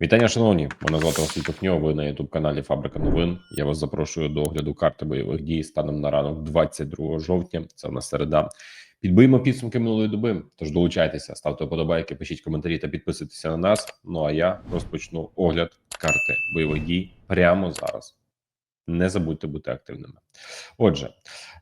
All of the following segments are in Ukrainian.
Вітання, шановні. Мене звати Василь Тухньо. Ви на youtube каналі Фабрика новин. Я вас запрошую до огляду карти бойових дій станом на ранок 22 жовтня. Це в нас середа. Підбиємо підсумки минулої доби. Тож долучайтеся, ставте вподобайки, пишіть коментарі та підписуйтеся на нас. Ну а я розпочну огляд карти бойових дій прямо зараз. Не забудьте бути активними. Отже,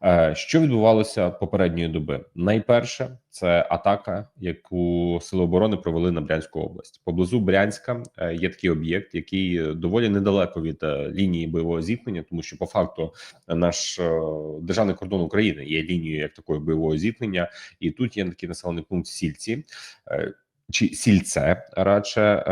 е, що відбувалося попередньої доби? Найперше це атака, яку сили оборони провели на Брянську область. Поблизу Брянська е, є такий об'єкт, який доволі недалеко від е, лінії бойового зіткнення, тому що по факту наш державний кордон України є лінією як такої бойового зіткнення, і тут є такий населений пункт Сільці. Чи сільце радше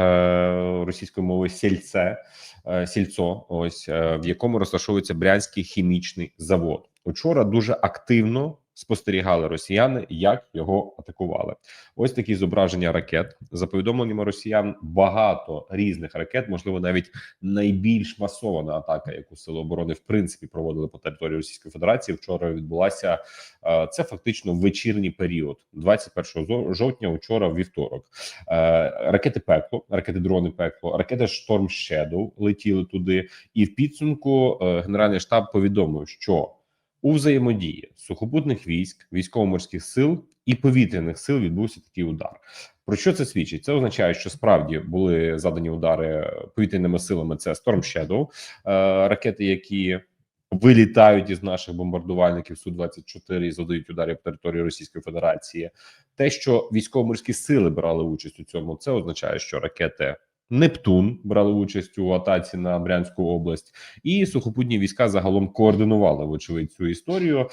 російською мовою сільце Е, сільцо, ось е, в якому розташовується брянський хімічний завод. Учора дуже активно спостерігали росіяни, як його атакували. Ось такі зображення ракет за повідомленнями росіян. Багато різних ракет, можливо, навіть найбільш масована атака, яку сили оборони в принципі проводили по території Російської Федерації. Вчора відбулася е, це фактично вечірній період, 21 жовтня. Учора вівторок е, ракети пекло, ракети дрони пекло, ракети Шторм Shadow летіли туди, і в підсумку е, генеральний штаб повідомив, що у взаємодії сухопутних військ, військово-морських сил і повітряних сил відбувся такий удар. Про що це свідчить? Це означає, що справді були задані удари повітряними силами. Це Storm Shadow, е, ракети, які вилітають із наших бомбардувальників су 24 і задають удари по території Російської Федерації. Те, що військово-морські сили брали участь у цьому, це означає, що ракети Нептун брали участь у атаці на Брянську область, і сухопутні війська загалом координували вочевидь цю історію. Е,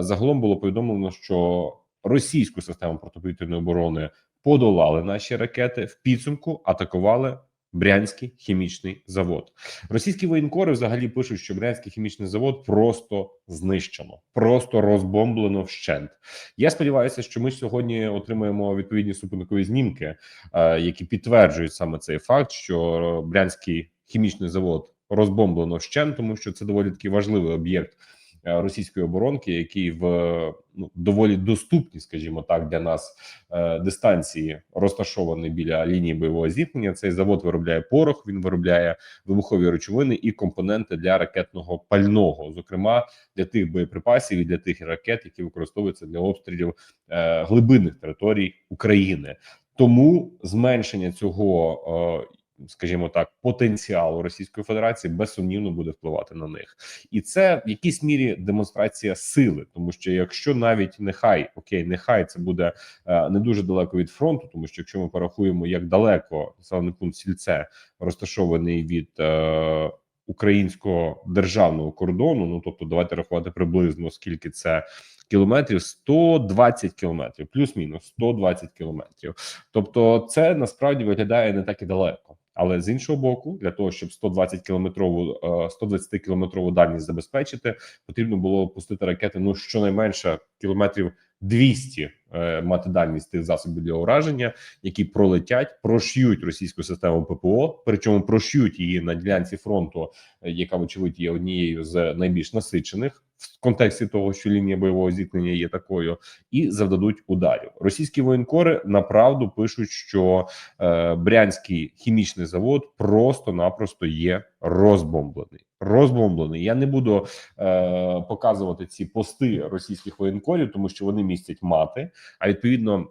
загалом було повідомлено, що російську систему протиповітряної оборони подолали наші ракети в підсумку, атакували Брянський хімічний завод. Російські воєнкори взагалі пишуть, що Брянський хімічний завод просто знищено, просто розбомблено вщент. Я сподіваюся, що ми сьогодні отримаємо відповідні супутникові знімки, е, які підтверджують саме цей факт, що Брянський хімічний завод розбомблено вщент, тому що це доволі такий важливий об'єкт. Е, російської оборонки, який в ну доволі доступні, скажімо так, для нас е, дистанції розташований біля лінії бойового зіткнення. Цей завод виробляє порох, він виробляє вибухові речовини і компоненти для ракетного пального, зокрема для тих боєприпасів і для тих ракет, які використовуються для обстрілів е, глибинних територій України. Тому зменшення цього скажімо так, потенціалу Російської Федерації безсумнівно буде впливати на них, і це в якійсь мірі демонстрація сили, тому що якщо навіть нехай окей, нехай це буде е, не дуже далеко від фронту, тому що якщо ми порахуємо, як далеко населений пункт сільце розташований від. Е, Українського державного кордону, ну тобто, давайте рахувати приблизно скільки це кілометрів, 120 кілометрів, плюс-мінус 120 кілометрів. Тобто, це насправді виглядає не так і далеко. Але з іншого боку, для того, щоб 120 кілометрову 120 кілометрову дальність забезпечити, потрібно було пустити ракети ну щонайменше кілометрів 200 е, мати дальність тих засобів для ураження, які пролетять, прош'ють російську систему ППО, причому прош'ють її на ділянці фронту, е, яка вочевидь є однією з найбільш насичених в контексті того, що лінія бойового зіткнення є такою, і завдадуть ударів. Російські воєнкори направду пишуть, що е, брянський хімічний завод просто-напросто є розбомблений. Розбомблений. Я не буду е, показувати ці пости російських воєнкорів, тому що вони містять мати. А відповідно,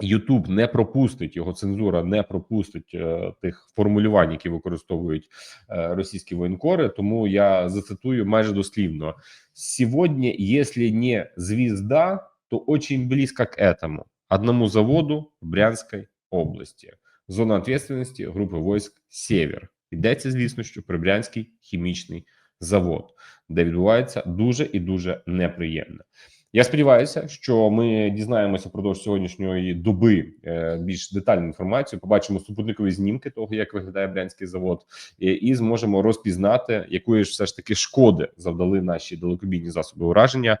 Ютуб не пропустить його цензура, не пропустить е, тих формулювань, які використовують е, російські воєнкори. Тому я зацитую майже дослівно: сьогодні, якщо не звізда, то очень близько к этому одному заводу в Брянській області. Зона відповідальності групи військ Сєвєр. Йдеться, звісно, що про Брянський хімічний завод, де відбувається дуже і дуже неприємне. Я сподіваюся, що ми дізнаємося продовж сьогоднішньої доби е, більш детальну інформацію. Побачимо супутникові знімки того, як виглядає брянський завод, і зможемо розпізнати, якої ж все ж таки шкоди завдали наші далекобійні засоби ураження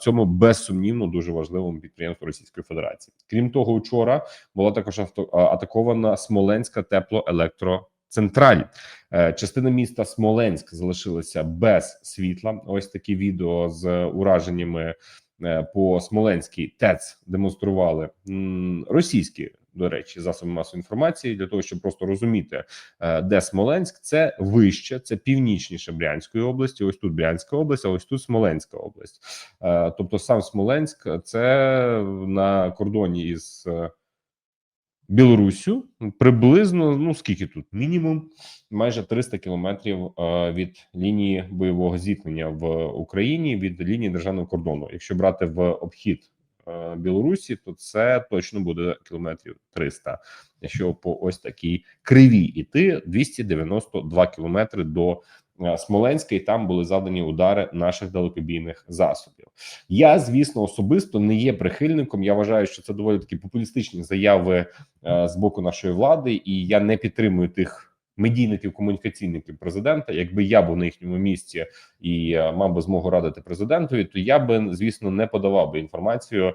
цьому безсумнівно дуже важливому підприємству Російської Федерації. Крім того, вчора була також атакована Смоленська теплоелектро. Е, частина міста Смоленськ залишилася без світла. Ось такі відео з ураженнями е, по Смоленській ТЕЦ демонстрували російські до речі, засоби масової інформації для того, щоб просто розуміти, е, де Смоленськ, це вище, це північніше Брянської області. Ось тут Брянська область, а ось тут Смоленська область. Тобто, сам Смоленськ це на кордоні із Білоруссю приблизно ну скільки тут мінімум майже 300 кілометрів е, від лінії бойового зіткнення в Україні від лінії державного кордону. Якщо брати в обхід е, Білорусі, то це точно буде кілометрів 300. Якщо по ось такій кривій іти 292 кілометри до Смоленська, і там були задані удари наших далекобійних засобів. Я, звісно, особисто не є прихильником. Я вважаю, що це доволі такі популістичні заяви е, з боку нашої влади, і я не підтримую тих медійників комунікаційників президента. Якби я був на їхньому місці і е, мав би змогу радити президентові, то я би звісно не подавав би інформацію е,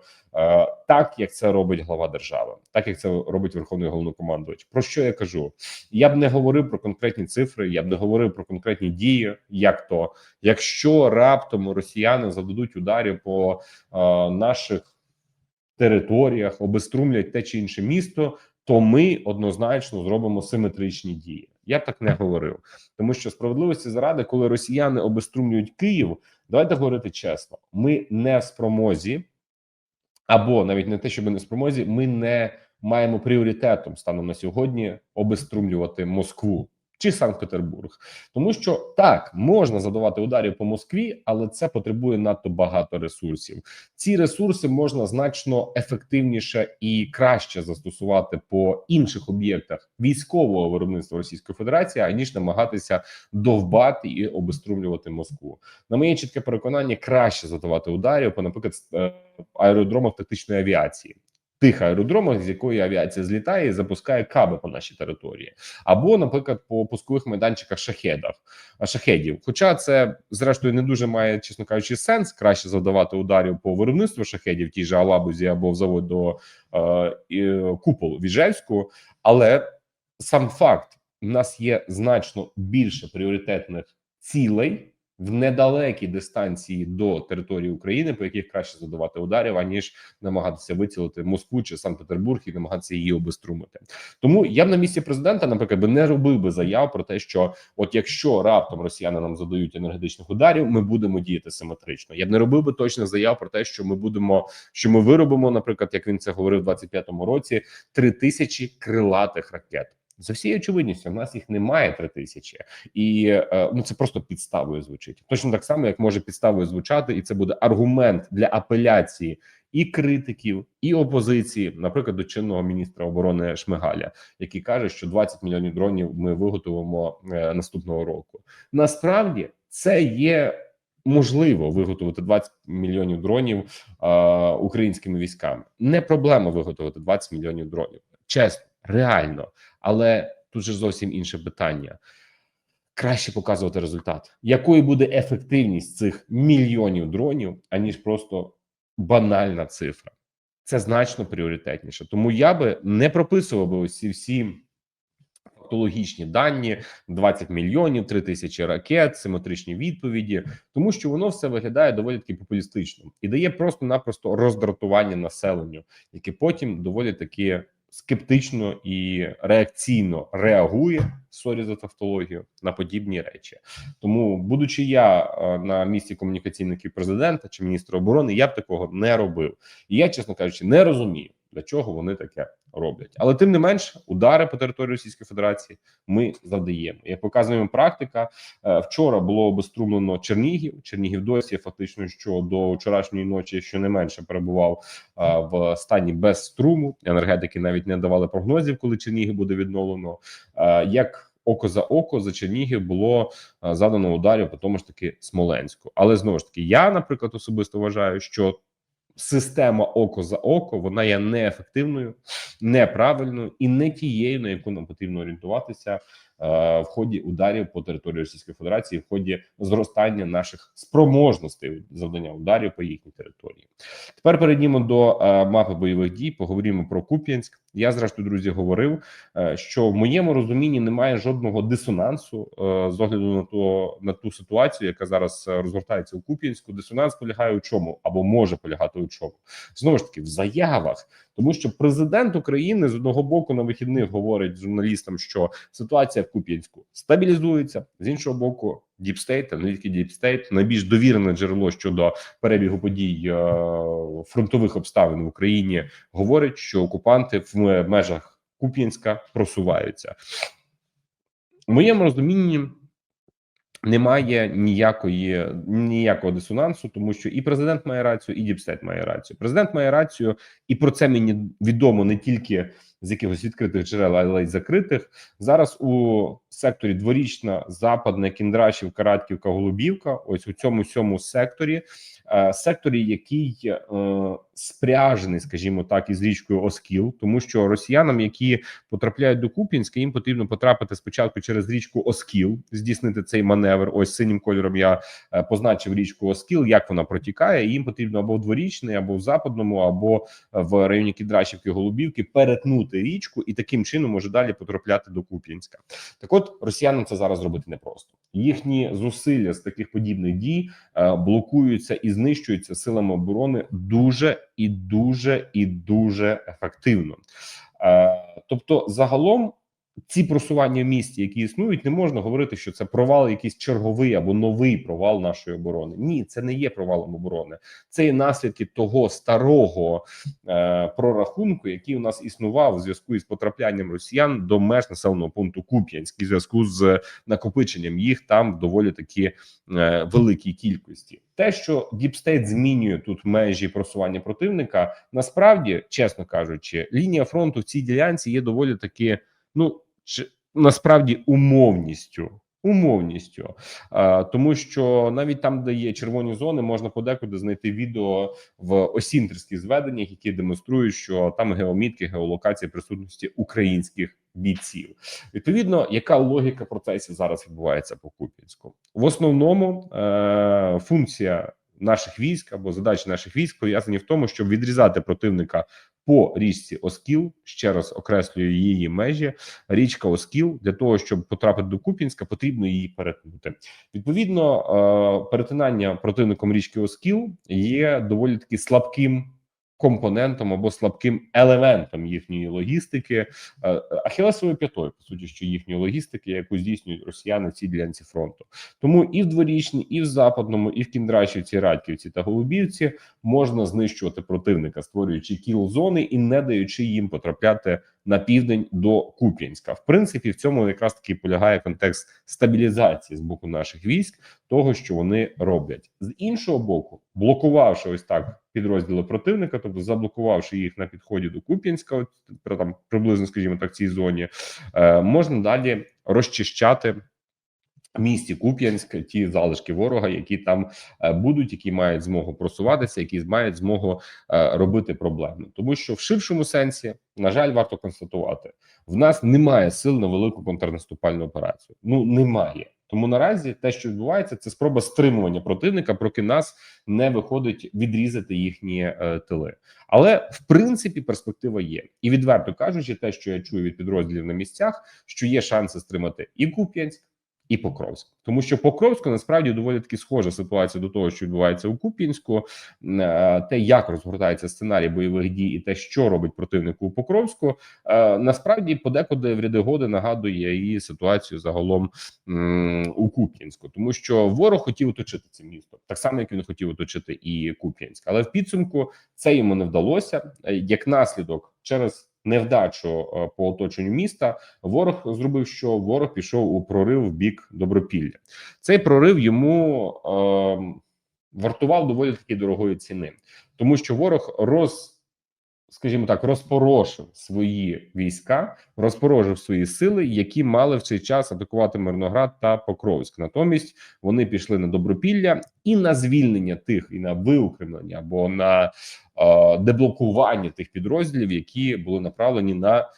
так, як це робить глава держави, так як це робить верховний головнокомандувач. Про що я кажу? Я б не говорив про конкретні цифри, я б не говорив про конкретні дії, як то якщо раптом росіяни зададуть ударів по е, наших територіях, обеструмлять те чи інше місто, то ми однозначно зробимо симетричні дії. Я б так не говорив, тому що справедливості заради, коли росіяни обеструмлюють Київ, давайте говорити чесно: ми не в спромозі, або навіть не те, щоб не в спромозі, ми не маємо пріоритетом станом на сьогодні обеструмлювати Москву чи Санкт-Петербург, тому що так можна задавати ударів по Москві, але це потребує надто багато ресурсів. Ці ресурси можна значно ефективніше і краще застосувати по інших об'єктах військового виробництва Російської Федерації, аніж намагатися довбати і обеструмлювати Москву. На моє чітке переконання, краще задавати ударів по, наприклад, е, аеродромах тактичної авіації. Тих аеродромах, з якої авіація злітає і запускає каби по нашій території, або, наприклад, по пускових майданчиках шахедах шахедів. Хоча це зрештою не дуже має, чесно кажучи, сенс краще завдавати ударів по виробництву шахедів, тій же Алабузі або в завод до е, і, куполу Віжевську, але сам факт: у нас є значно більше пріоритетних цілей в недалекій дистанції до території України, по яких краще задавати ударів, аніж намагатися вицілити Москву чи Санкт-Петербург і намагатися її обеструмити. Тому я б на місці президента, наприклад, би не робив би заяв про те, що от якщо раптом росіяни нам задають енергетичних ударів, ми будемо діяти симетрично. Я б не робив би точних заяв про те, що ми будемо, що ми виробимо, наприклад, як він це говорив у 25-му році, три тисячі крилатих ракет. За всією очевидністю, в нас їх немає три тисячі, і е, ну це просто підставою звучить. Точно так само, як може підставою звучати, і це буде аргумент для апеляції і критиків, і опозиції, наприклад, до чинного міністра оборони Шмигаля, який каже, що 20 мільйонів дронів ми виготовимо е, наступного року. Насправді це є. Можливо виготовити 20 мільйонів дронів е, українськими військами. Не проблема виготовити 20 мільйонів дронів. Чесно, реально, але тут же зовсім інше питання. Краще показувати результат, якою буде ефективність цих мільйонів дронів, аніж просто банальна цифра. Це значно пріоритетніше. Тому я би не прописував би ці всі фактологічні дані: 20 мільйонів, 3 тисячі ракет, симетричні відповіді, тому що воно все виглядає доволі таки популістично і дає просто-напросто роздратування населенню, яке потім доволі таки скептично і реакційно реагує сорі за тавтологію на подібні речі. Тому, будучи я е, на місці комунікаційників президента чи міністра оборони, я б такого не робив. І я, чесно кажучи, не розумію для чого вони таке роблять. Але тим не менш, удари по території Російської Федерації ми завдаємо. Як показує практика, е, вчора було обеструмлено Чернігів. Чернігів досі фактично що до вчорашньої ночі, що не менше перебував е, в стані без струму. Енергетики навіть не давали прогнозів, коли Чернігів буде відновлено. Е, як Око за око за Чернігів було задано ударів по тому ж таки Смоленську, але знову ж таки, я, наприклад, особисто вважаю, що система око за око вона є неефективною, неправильною і не тією, на яку нам потрібно орієнтуватися в ході ударів по території Російської Федерації, в ході зростання наших спроможностей завдання ударів по їхній території. Тепер перейдімо до е, мапи бойових дій. Поговоримо про Куп'янськ. Я зрештою, друзі, говорив, е, що в моєму розумінні немає жодного дисонансу е, з огляду на то на ту ситуацію, яка зараз е, розгортається у Куп'янську. Дисонанс полягає у чому або може полягати у чому. Знову ж таки, в заявах, тому що президент України з одного боку на вихідних говорить журналістам, що ситуація в Куп'янську стабілізується з іншого боку. Діпстейт, не тільки Діпстейт, найбільш довірене джерело щодо перебігу подій е, фронтових обставин в Україні говорить, що окупанти в межах Куп'янська просуваються. У моєму розумінні немає ніякої ніякого дисонансу, тому що і президент має рацію, і діпстет має рацію. Президент має рацію, і про це мені відомо не тільки з якихось відкритих джерел, але й закритих. Зараз у секторі дворічна, западна, Кіндрашівка, Радківка, Голубівка. Ось у цьому сьому секторі, секторі, який е, спряжений, скажімо так, із річкою Оскіл, тому що росіянам, які потрапляють до Куп'янська, їм потрібно потрапити спочатку через річку Оскіл, здійснити цей маневр. Ось синім кольором я е, позначив річку Оскіл, як вона протікає. Їм потрібно або в дворічний, або в западному, або в районі Кідрашівки, Голубівки перетнути річку і таким чином може далі потрапляти до Куп'янська. Так, от росіянам це зараз робити непросто. Їхні зусилля з таких подібних дій е, блокуються і знищуються силами оборони дуже і дуже і дуже ефективно. Е, тобто, загалом. Ці просування в місті, які існують, не можна говорити, що це провал, якийсь черговий або новий провал нашої оборони. Ні, це не є провалом оборони. Це є наслідки того старого е, прорахунку, який у нас існував у зв'язку із потраплянням росіян до меж населеного пункту Куп'янськ, у зв'язку з накопиченням їх там доволі такі е, великій кількості. Те, що Діпстейт змінює тут межі просування противника, насправді, чесно кажучи, лінія фронту в цій ділянці є доволі таки ну чи насправді умовністю. Умовністю, а, тому що навіть там, де є червоні зони, можна подекуди знайти відео в осінтерських зведеннях, які демонструють, що там геомітки, геолокація присутності українських бійців. Відповідно, яка логіка процесів зараз відбувається по Куп'янську? В основному е, функція наших військ або задачі наших військ пов'язані в тому, щоб відрізати противника по річці Оскіл. Ще раз окреслюю її межі. Річка Оскіл для того, щоб потрапити до Куп'янська, потрібно її перетнути. Відповідно, е, перетинання противником річки Оскіл є доволі таки слабким компонентом або слабким елементом їхньої логістики, е, ахілесовою п'ятою, по суті, що їхньої логістики, яку здійснюють росіяни в цій ділянці фронту. Тому і в дворічній, і в западному, і в Кіндрашівці, Радьківці та Голубівці можна знищувати противника, створюючи кіл зони і не даючи їм потрапляти на південь до Куп'янська. В принципі, в цьому якраз таки полягає контекст стабілізації з боку наших військ, того що вони роблять з іншого боку, блокувавши ось так підрозділи противника, тобто заблокувавши їх на підході до Куп'янська, там приблизно, скажімо так, цій зоні, е, можна далі розчищати. Місті Куп'янськ ті залишки ворога, які там е, будуть, які мають змогу просуватися, які мають змогу е, робити проблеми, тому що в ширшому сенсі, на жаль, варто констатувати, в нас немає сил на велику контрнаступальну операцію. Ну немає. Тому наразі те, що відбувається, це спроба стримування противника, поки нас не виходить відрізати їхні е, тили. Але в принципі перспектива є, і відверто кажучи, те, що я чую від підрозділів на місцях, що є шанси стримати і Куп'янськ і Покровськ, тому що Покровську насправді доволі таки схожа ситуація до того, що відбувається у Куп'янську, е, те, як розгортається сценарій бойових дій, і те, що робить противник у Покровську, е, насправді подекуди в ряди годи нагадує її ситуацію загалом у Куп'янську, тому що ворог хотів оточити це місто, так само як він хотів оточити і Куп'янськ, але в підсумку це йому не вдалося. Е, як наслідок через невдачу е, по оточенню міста, ворог зробив, що ворог пішов у прорив в бік добропілля. Цей прорив йому е, вартував доволі таки дорогої ціни, тому що ворог роз. Скажімо так, розпорошив свої війська, розпорожив свої сили, які мали в цей час атакувати Мирноград та Покровськ. Натомість вони пішли на добропілля і на звільнення тих, і на виокремлення або на Е, деблокування тих підрозділів, які були направлені на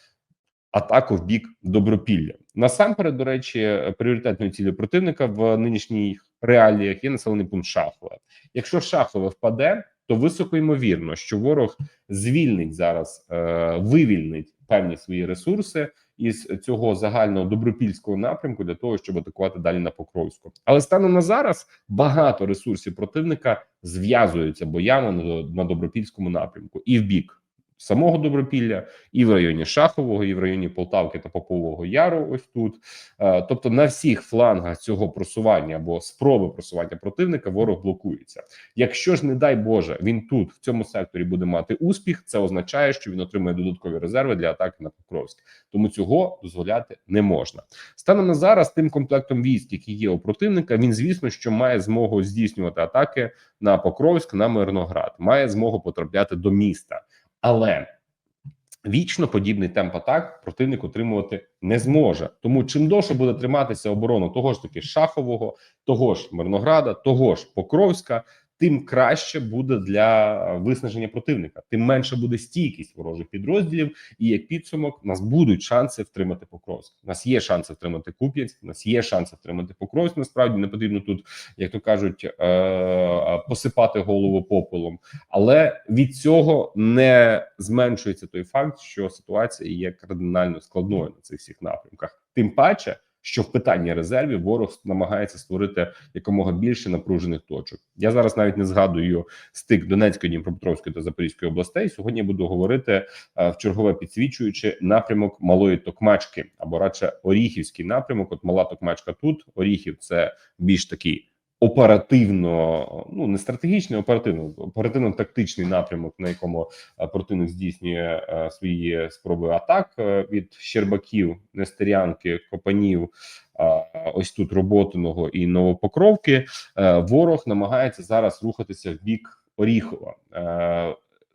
атаку в бік добропілля. Насамперед, до речі, пріоритетною цілею противника в нинішніх реаліях є населений пункт Шахове. Якщо Шахове впаде, то високо ймовірно, що ворог звільнить зараз, е, вивільнить певні свої ресурси із цього загального добропільського напрямку для того, щоб атакувати далі на Покровську. Але станом на зараз багато ресурсів противника зв'язуються боями на, добропільському напрямку і в бік самого Добропілля, і в районі Шахового, і в районі Полтавки та Попового Яру. Ось тут, Е, тобто на всіх флангах цього просування або спроби просування противника ворог блокується. Якщо ж, не дай Боже, він тут в цьому секторі буде мати успіх, це означає, що він отримує додаткові резерви для атаки на Покровськ. Тому цього дозволяти не можна. Станом на зараз тим комплектом військ, які є у противника, він звісно, що має змогу здійснювати атаки на Покровськ, на Мирноград, має змогу потрапляти до міста, але вічно подібний темп атак противник отримувати не зможе. Тому чим довше буде триматися оборона того ж таки Шахового, того ж Мирнограда, того ж Покровська. Тим краще буде для виснаження противника, тим менше буде стійкість ворожих підрозділів, і як підсумок, у нас будуть шанси втримати Покровськ. У нас є шанси втримати Куп'янськ, у нас є шанси втримати Покровськ. Насправді не потрібно тут, як то кажуть, е- посипати голову попелом, але від цього не зменшується той факт, що ситуація є кардинально складною на цих всіх напрямках. Тим паче, що в питанні резервів ворог намагається створити якомога більше напружених точок. Я зараз навіть не згадую стик Донецької, Дніпропетровської та Запорізької областей. Сьогодні я буду говорити е, в чергове підсвічуючи напрямок малої токмачки або радше Оріхівський напрямок. От мала токмачка тут Оріхів це більш такий оперативно, ну не стратегічний, оперативно оперативно-тактичний напрямок, на якому е, противник здійснює е, свої спроби атак е, від Щербаків, Нестерянки, Копанів. Ось тут роботиного і новопокровки ворог намагається зараз рухатися в бік Оріхова.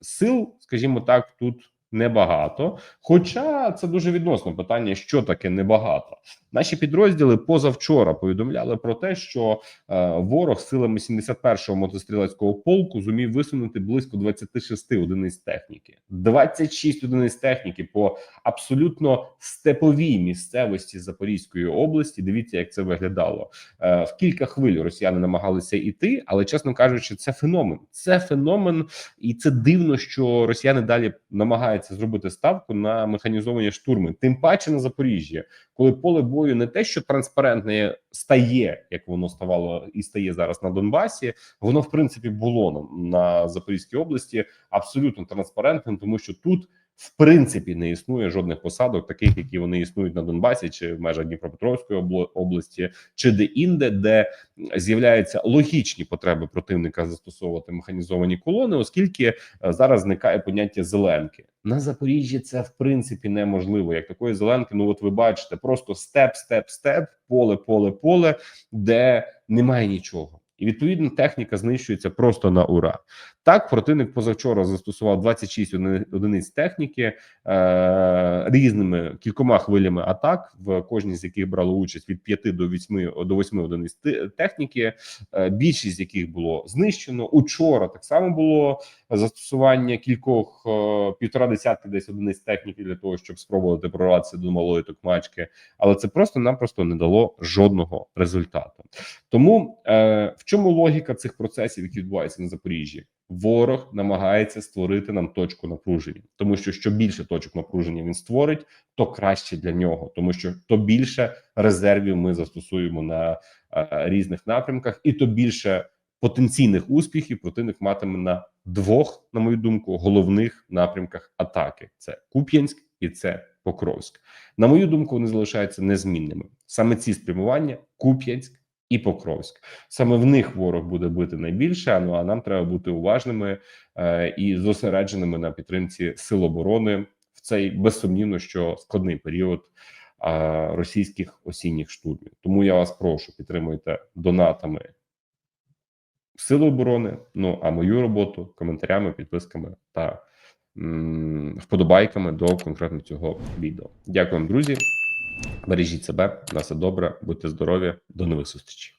Сил, скажімо так, тут небагато. Хоча це дуже відносно питання, що таке небагато. Наші підрозділи позавчора повідомляли про те, що е, ворог силами 71-го мотострілецького полку зумів висунути близько 26 одиниць техніки, 26 одиниць техніки по абсолютно степовій місцевості Запорізької області. Дивіться, як це виглядало е, в кілька хвиль. Росіяни намагалися йти, але чесно кажучи, це феномен. Це феномен, і це дивно, що росіяни далі намагаються зробити ставку на механізовані штурми, тим паче на Запоріжжі, коли поле бою не те, що транспарентне стає, як воно ставало і стає зараз на Донбасі. Воно в принципі було на, на Запорізькій області абсолютно транспарентним, тому що тут. В принципі, не існує жодних посадок, таких які вони існують на Донбасі, чи в межах Дніпропетровської області, чи де інде, де з'являються логічні потреби противника застосовувати механізовані колони, оскільки е, зараз зникає поняття зеленки на Запоріжжі. Це в принципі неможливо. Як такої зеленки, ну от ви бачите, просто степ, степ, степ, поле, поле, поле, де немає нічого. І відповідно техніка знищується просто на ура. Так, противник позавчора застосував 26 одини- одиниць техніки е, різними кількома хвилями атак, в кожній з яких брало участь від 5 до 8, до 8 одиниць техніки. Е, більшість яких було знищено. Учора так само було застосування кількох е, півтора десятки десь одиниць техніки для того, щоб спробувати прорватися до малої токмачки, але це просто-напросто не дало жодного результату. Тому е, в чому логіка цих процесів, які відбуваються на Запоріжжі? Ворог намагається створити нам точку напруження, тому що що більше точок напруження він створить, то краще для нього, тому що то більше резервів ми застосуємо на е, різних напрямках, і то більше потенційних успіхів противник матиме на двох, на мою думку, головних напрямках атаки: це Куп'янськ і це Покровськ. На мою думку, вони залишаються незмінними. Саме ці спрямування Куп'янськ і Покровськ. Саме в них ворог буде бити найбільше. Ну а нам треба бути уважними е, і зосередженими на підтримці сил оборони в цей безсумнівно, що складний період е, російських осінніх штурмів. Тому я вас прошу підтримуйте донатами Сили оборони. Ну а мою роботу коментарями, підписками та вподобайками до конкретно цього відео. Дякую друзі. Бережіть себе, на все добре, будьте здорові, до нових зустрічей.